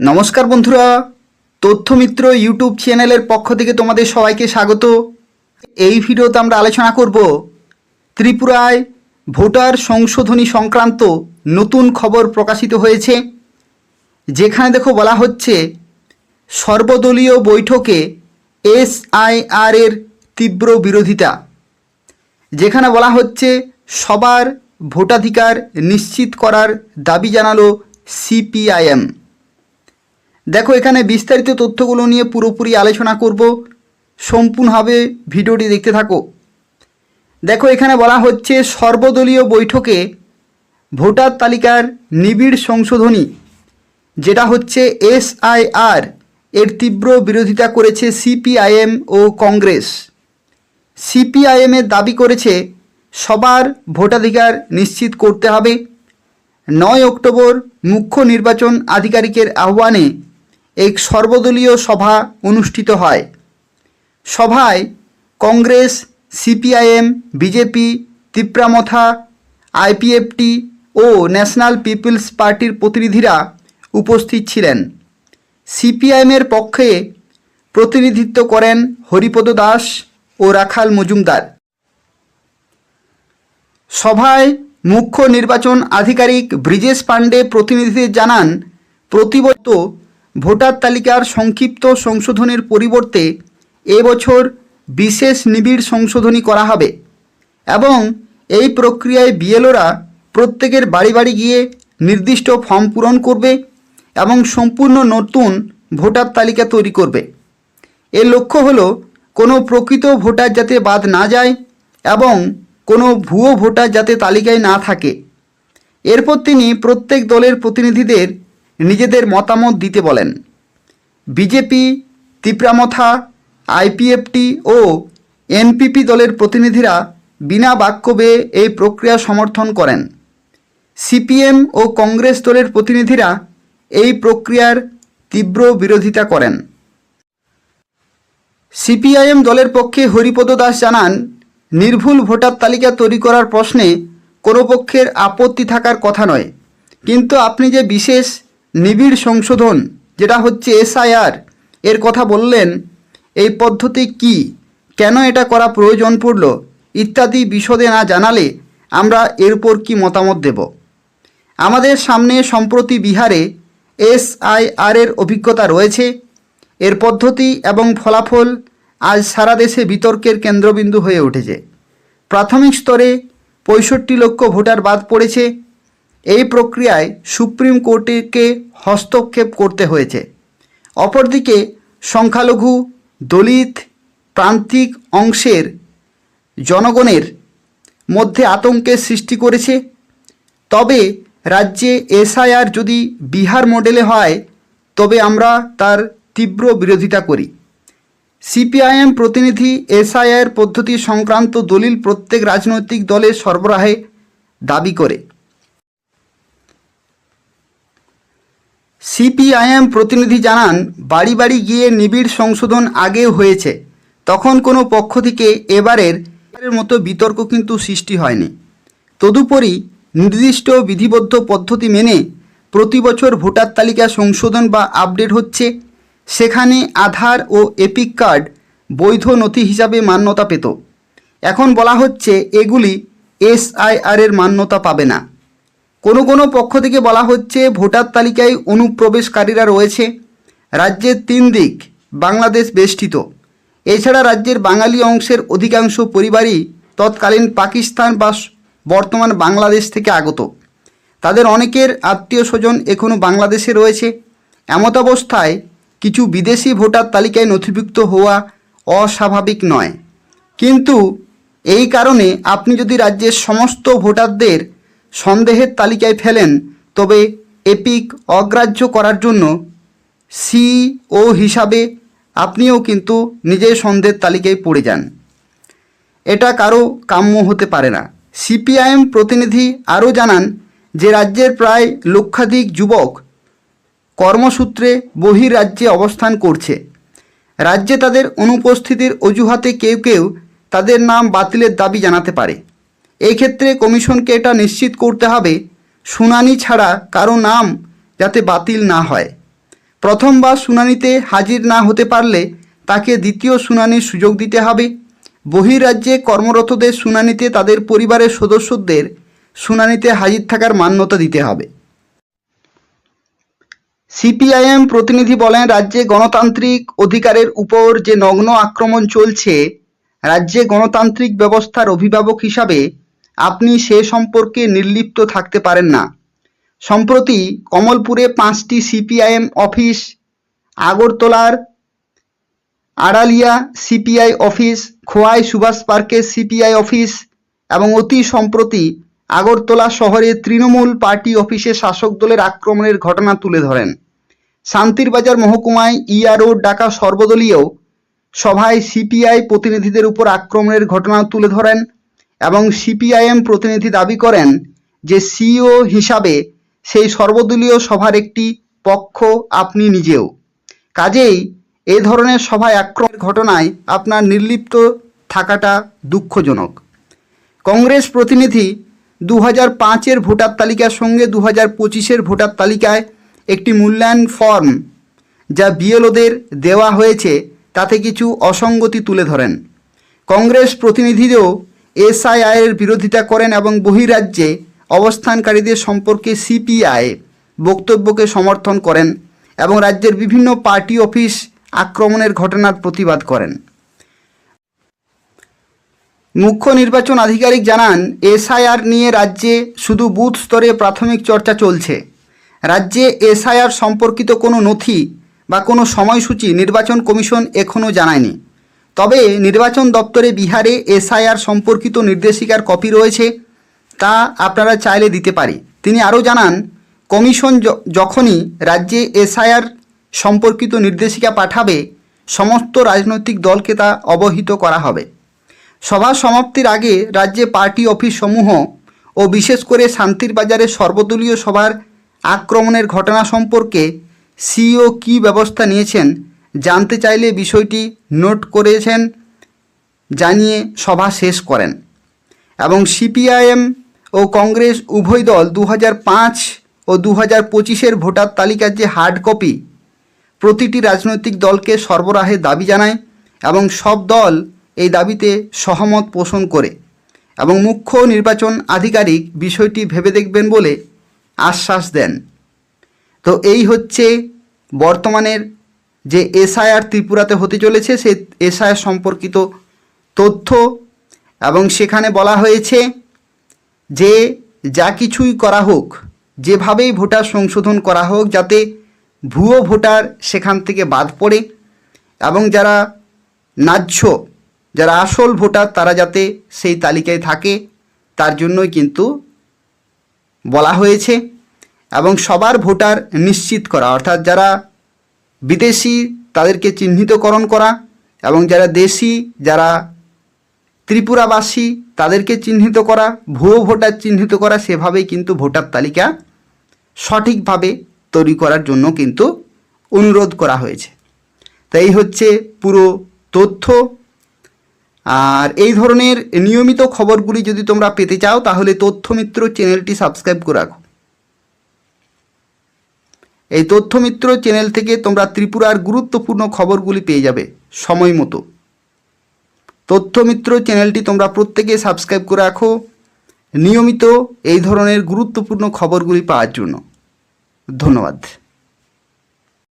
নমস্কার বন্ধুরা, তথ্যমিত্র ইউটিউব চ্যানেলের পক্ষ থেকে তোমাদের সবাইকে স্বাগত। এই ভিডিওতে আমরা আলোচনা করব ত্রিপুরায় ভোটার সংশোধনী সংক্রান্ত নতুন খবর প্রকাশিত হয়েছে, যেখানে দেখো বলা হচ্ছে, সর্বদলীয় বৈঠকে এসআইআর এর তীব্র বিরোধিতা, যেখানে বলা হচ্ছে সবার ভোটাধিকার নিশ্চিত করার দাবি জানালো সিপিআইএম। দেখো এখানে বিস্তারিত তথ্যগুলো নিয়ে পুরোপুরি আলোচনা করব। সম্পূর্ণভাবে ভিডিওটি দেখতে থাকো। দেখো এখানে বলা হচ্ছে সর্বদলীয় বৈঠকে ভোটার তালিকার নিবিড় সংশোধনী, যেটা হচ্ছে এসআইআর এর তীব্র বিরোধিতা করেছে সিপিআইএম ও কংগ্রেস। সিপিআইএমের দাবি করেছে, সবার ভোটাধিকার নিশ্চিত করতে হবে। নয় অক্টোবর মুখ্য নির্বাচন আধিকারিকের আহ্বানে এক সর্বদলীয় সভা অনুষ্ঠিত হয়। সভায় Congress, CPIM, BJP, Tipra Motha, IPFT ও ন্যাশনাল পিপলস পার্টির প্রতিনিধিরা উপস্থিত ছিলেন। সিপিআইএমের পক্ষে প্রতিনিধিত্ব করেন হরিপদ দাস ও রাখাল মজুমদার। সভায় মুখ্য নির্বাচন আধিকারিক ব্রিজেশ পাণ্ডে প্রতিনিধিদের জানান প্রতিবত ভোটার তালিকার সংক্ষিপ্ত সংশোধনের পরিবর্তে এবছর বিশেষ নিবিড় সংশোধনী করা হবে এবং এই প্রক্রিয়ায় বিএলওরা প্রত্যেকের বাড়ি বাড়ি গিয়ে নির্দিষ্ট ফর্ম পূরণ করবে এবং সম্পূর্ণ নতুন ভোটার তালিকা তৈরি করবে। এর লক্ষ্য হলো কোনো প্রকৃত ভোটার যাতে বাদ না যায় এবং কোনো ভুয়ো ভোটার যাতে তালিকায় না থাকে। এরপর তিনি প্রত্যেক দলের প্রতিনিধিদের নিজেদের মতামত দিতে বলেন। বিজেপি, তিপ্রামথা, আইপিএফটি ও এনপিপি দলের প্রতিনিধিরা বিনা বাক্য ব্যয়ে এই প্রক্রিয়া সমর্থন করেন। সিপিএম ও কংগ্রেস দলের প্রতিনিধিরা এই প্রক্রিয়ার তীব্র বিরোধিতা করেন। সিপিআইএম দলের পক্ষে হরিপদ দাস জানান, নির্ভুল ভোটার তালিকা তৈরি করার প্রশ্নে কোনো পক্ষের আপত্তি থাকার কথা নয়। কিন্তু আপনি যে বিশেষ নিবিড় সংশোধন, যেটা হচ্ছে এসআইআর। এর কথা বললেন, এই পদ্ধতি কি? কেন এটা করা প্রয়োজন পড়ল? ইত্যাদি বিশদে না জানালে আমরা এর উপর কি মতামত দেব? আমাদের সামনে সম্প্রতি বিহারে এসআইআর এর অভিজ্ঞতা রয়েছে। এর পদ্ধতি এবং ফলাফল আজ সারা দেশে বিতর্কের কেন্দ্রবিন্দু হয়ে উঠেছে। প্রাথমিক স্তরে পঁয়ষট্টি লক্ষ ভোটার বাদ পড়েছে। এই প্রক্রিয়ায় সুপ্রিম কোর্টকে হস্তক্ষেপ করতে হয়েছে। অপরদিকে সংখ্যালঘু, দলিত, প্রান্তিক অংশের জনগণের মধ্যে আতঙ্কের সৃষ্টি করেছে। তবে রাজ্যে এসআইআর যদি বিহার মডেলে হয়, তবে আমরা তার তীব্র বিরোধিতা করি। সিপিআইএম প্রতিনিধি এসআইআর পদ্ধতি সংক্রান্ত দলিল প্রত্যেক রাজনৈতিক দলের সরবরাহে দাবি করে। সিপিআইএম প্রতিনিধি জানান, বাড়ি বাড়ি গিয়ে নিবিড় সংশোধন আগেও হয়েছে। তখন কোনো পক্ষ থেকে এবারের মতো বিতর্ক কিন্তু সৃষ্টি হয়নি। তদুপরি নির্দিষ্ট বিধিবদ্ধ পদ্ধতি মেনে প্রতি বছর ভোটার তালিকা সংশোধন বা আপডেট হচ্ছে। সেখানে আধার ও এপিক কার্ড বৈধ নথি হিসাবে মান্যতা পেত। এখন বলা হচ্ছে এগুলি এসআইআর এর মান্যতা পাবে না। কোনো কোনো পক্ষ থেকে বলা হচ্ছে ভোটার তালিকায় অনুপ্রবেশকারীরা রয়েছে। রাজ্যের তিন দিক বাংলাদেশ বেষ্টিত। এছাড়া রাজ্যের বাঙালি অংশের অধিকাংশ পরিবারই তৎকালীন পাকিস্তান বা বর্তমান বাংলাদেশ থেকে আগত। তাদের অনেকের আত্মীয় স্বজন এখনও বাংলাদেশে রয়েছে। এমতাবস্থায় কিছু বিদেশি ভোটার তালিকায় নথিভুক্ত হওয়া অস্বাভাবিক নয়। কিন্তু এই কারণে আপনি যদি রাজ্যের সমস্ত ভোটারদের সন্দেহের তালিকায় ফেলেন, তবে এপিক অগ্রাহ্য করার জন্য সিও হিসাবে আপনিও কিন্তু নিজের সন্দেহের তালিকায় পড়ে যান। এটা কারও কাম্য হতে পারে না। সিপিআইএম প্রতিনিধি আরও জানান যে রাজ্যের প্রায় লক্ষাধিক যুবক কর্মসূত্রে বহির্রাজ্যে অবস্থান করছে। রাজ্যে তাদের অনুপস্থিতির অজুহাতে কেউ কেউ তাদের নাম বাতিলের দাবি জানাতে পারে। এই ক্ষেত্রে কমিশনকে এটা নিশ্চিত করতে হবে, শুনানি ছাড়া কারও নাম যাতে বাতিল না হয়। প্রথমবার শুনানিতে হাজির না হতে পারলে তাকে দ্বিতীয় শুনানির সুযোগ দিতে হবে। বহিরাজ্যে কর্মরতদের শুনানিতে তাদের পরিবারের সদস্যদের শুনানিতে হাজির থাকার মান্যতা দিতে হবে। সিপিআইএম প্রতিনিধি বলেন, রাজ্যে গণতান্ত্রিক অধিকারের উপর যে নগ্ন আক্রমণ চলছে, রাজ্যে গণতান্ত্রিক ব্যবস্থার অভিভাবক হিসাবে আপনি সে সম্পর্কে নির্লিপ্ত থাকতে পারেন না। সম্প্রতি কমলপুরে পাঁচটি সিপিআইএম অফিস, আগরতলার আড়ালিয়া সিপিআই অফিস, খোয়াই সুভাষ পার্কের সিপিআই অফিস এবং অতি সম্প্রতি আগরতলা শহরে তৃণমূল পার্টি অফিসে শাসক দলের আক্রমণের ঘটনা তুলে ধরেন। শান্তিরবাজার মহকুমায় ইআরও ডাকা সর্বদলীয় সভায় সিপিআই প্রতিনিধিদের উপর আক্রমণের ঘটনা তুলে ধরেন। এবং সিপিআইএম প্রতিনিধি দাবি করেন যে সিইও হিসাবে সেই সর্বদলীয় সভার একটি পক্ষ আপনি নিজেও। কাজেই এ ধরনের সভায় আক্রমণের ঘটনায় আপনার নির্লিপ্ত থাকাটা দুঃখজনক। কংগ্রেস প্রতিনিধি দু হাজার পাঁচের ভোটার তালিকার সঙ্গে দু হাজার পঁচিশের ভোটার তালিকায় একটি মূল্যায়ন ফর্ম যা বিএলওদের দেওয়া হয়েছে তাতে কিছু অসঙ্গতি তুলে ধরেন। কংগ্রেস প্রতিনিধিও এসআইআইয়ের বিরোধিতা করেন এবং বহিরাজ্যে অবস্থানকারীদের সম্পর্কে সিপিআই বক্তব্যকে সমর্থন করেন এবং রাজ্যের বিভিন্ন পার্টি অফিস আক্রমণের ঘটনার প্রতিবাদ করেন। মুখ্য নির্বাচন আধিকারিক জানান, এসআইআর নিয়ে রাজ্যে শুধু বুথ স্তরে প্রাথমিক চর্চা চলছে। রাজ্যে এসআইআর সম্পর্কিত কোনো নথি বা কোনো সময়সূচি নির্বাচন কমিশন এখনও জানায়নি। তবে নির্বাচন দপ্তরে বিহারে এসআইআর সম্পর্কিত নির্দেশিকার কপি রয়েছে, তা আপনারা চাইলে দিতে পারি। তিনি আরও জানান, কমিশন যখনই রাজ্যে এসআইআর সম্পর্কিত নির্দেশিকা পাঠাবে, সমস্ত রাজনৈতিক দলকে তা অবহিত করা হবে। সভা সমাপ্তির আগে রাজ্যে পার্টি অফিস সমূহ ও বিশেষ করে শান্তির বাজারে সর্বদলীয় সভার আক্রমণের ঘটনা সম্পর্কে সিইও কী ব্যবস্থা নিয়েছেন জানতে চাইলে বিষয়টি নোট করেছেন, জানিয়ে সভা শেষ করেন। এবং সিপিআইএম ও কংগ্রেস উভয় দল দু ও দু হাজার পঁচিশের ভোটার তালিকার যে হার্ড কপি, প্রতিটি রাজনৈতিক দলকে সরবরাহের দাবি জানায় এবং সব দল এই দাবিতে সহমত পোষণ করে। এবং মুখ্য নির্বাচন আধিকারিক বিষয়টি ভেবে দেখবেন বলে আশ্বাস দেন। তো এই হচ্ছে বর্তমানের যে এসআইআর ত্রিপুরাতে হতে চলেছে, সে এসআইআর সম্পর্কিত তথ্য এবং সেখানে বলা হয়েছে যে যা কিছুই করা হোক, যেভাবেই ভোটার সংশোধন করা হোক, যাতে ভুয়ো ভোটার সেখান থেকে বাদ পড়ে এবং যারা ন্যায্য, যারা আসল ভোটার, তারা যাতে সেই তালিকায় থাকে, তার জন্যই কিন্তু বলা হয়েছে এবং সবার ভোটার নিশ্চিত করা। অর্থাৎ যারা বিদেশি তাদেরকে চিহ্নিতকরণ করা এবং যারা দেশি, যারা ত্রিপুরাবাসী তাদেরকে চিহ্নিত করা, ভুয়ো ভোটার চিহ্নিত করা, সেভাবেই কিন্তু ভোটার তালিকা সঠিকভাবে তৈরি করার জন্য কিন্তু অনুরোধ করা হয়েছে। তো এই হচ্ছে পুরো তথ্য। আর এই ধরনের নিয়মিত খবরগুলি যদি তোমরা পেতে চাও, তাহলে তথ্যমিত্র চ্যানেলটি সাবস্ক্রাইব করে রাখো। এই তথ্যমিত্র চ্যানেল থেকে তোমরা ত্রিপুরার গুরুত্বপূর্ণ খবরগুলি পেয়ে যাবে সময় মতো। তথ্যমিত্র চ্যানেলটি তোমরা প্রত্যেকে সাবস্ক্রাইব করে রাখো। নিয়মিত এই ধরনের গুরুত্বপূর্ণ খবরগুলি পাওয়ার জন্য। ধন্যবাদ।